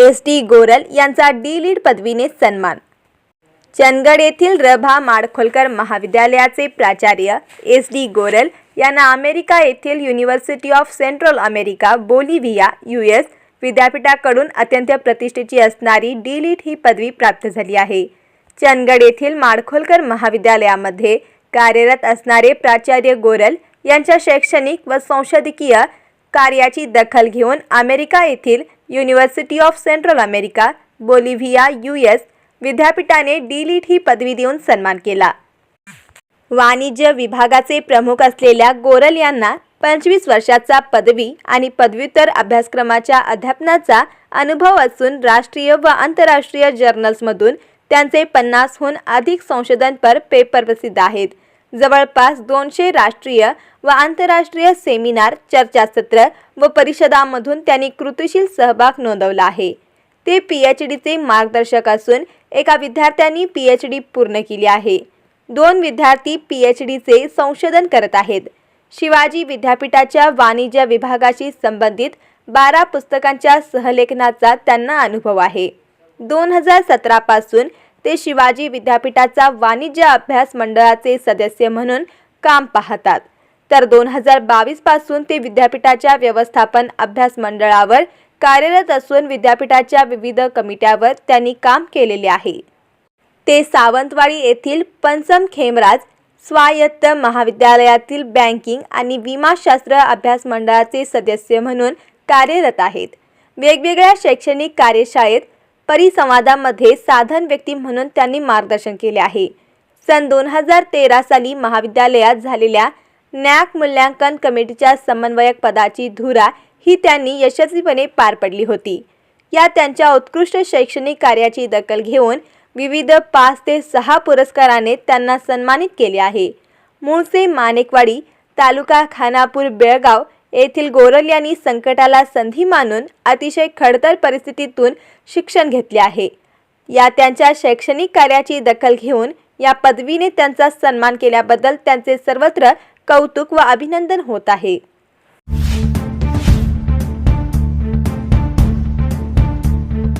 S T Goral यांचा D lead पदवीने सन्मान. चंदगड येथील रभा माडखोलकर महाविद्यालयाचे प्राचार्य एस डी गोरल यांना अमेरिका येथील university of central America Bolivia U S विद्यापीठाकडून अत्यंत प्रतिष्ठेची असणारी डी लीट ही पदवी प्राप्त झाली आहे. चंदगड येथील माडखोलकर महाविद्यालयामध्ये कार्यरत असणारे प्राचार्य गोरल यांच्या शैक्षणिक व संशोधकीय कार्याची दखल घेऊन अमेरिका येथील university of central America Bolivia U S विद्यापीठाने डीलीट ही पदवी देऊन सन्मान केला. वाणिज्य विभागाचे प्रमुख असलेल्या गोरल यांना पंचवीस वर्षाचा पदवी आणि पदव्युत्तर अभ्यासक्रमाच्या अध्यापनाचा अनुभव असून राष्ट्रीय व आंतरराष्ट्रीय जर्नल्समधून त्यांचे पन्नासहून अधिक संशोधनपर पेपर प्रसिद्ध आहेत. जवळपास दोनशे राष्ट्रीय व आंतरराष्ट्रीय सेमिनार चर्चासत्र व परिषदांमधून त्यांनी कृतीशील सहभाग नोंदवला आहे. ते पी एच डीचे मार्गदर्शक असून एका विद्यार्थ्यांनी पी एच डी पूर्ण केली आहे. दोन विद्यार्थी पी एच डीचे संशोधन करत आहेत. शिवाजी विद्यापीठाच्या वाणिज्य विभागाशी संबंधित बारा पुस्तकांच्या सहलेखनाचा त्यांना अनुभव आहे. दोन हजार सतरापासून ते शिवाजी विद्यापीठाचा वाणिज्य अभ्यास मंडळाचे सदस्य म्हणून काम पाहतात. तर दोन हजार बावीसपासून ते विद्यापीठाच्या व्यवस्थापन अभ्यास मंडळावर कार्यरत असून विद्यापीठाच्या विविध कमिट्यावर त्यांनी काम केलेले आहे. ते सावंतवाडी येथील पंचम खेमराज स्वायत्त महाविद्यालयातील बँकिंग आणि विमाशास्त्र अभ्यास मंडळाचे सदस्य म्हणून कार्यरत आहेत. वेगवेगळ्या शैक्षणिक कार्यशाळेत परिसंवादामध्ये साधन व्यक्ती म्हणून त्यांनी मार्गदर्शन केले आहे. सन दोन हजार तेरा साली महाविद्यालयात झालेल्या न्याक मूल्यांकन कमिटीच्या समन्वयक पदाची धुरा ही त्यांनी यशस्वीपणे पार पडली होती. या त्यांच्या उत्कृष्ट शैक्षणिक कार्याची दखल घेऊन विविध पाच ते सहा पुरस्काराने त्यांना सन्मानित केले आहे. मूळचे मानेकवाडी तालुका खानापूर बेळगाव येथील गोरल यांनी संकटाला संधी मानून अतिशय खडतर परिस्थितीतून शिक्षण घेतले आहे. या त्यांच्या शैक्षणिक कार्याची दखल घेऊन या पदवीने त्यांचा सन्मान केल्याबद्दल त्यांचे सर्वत्र कौतुक व अभिनंदन होत आहे.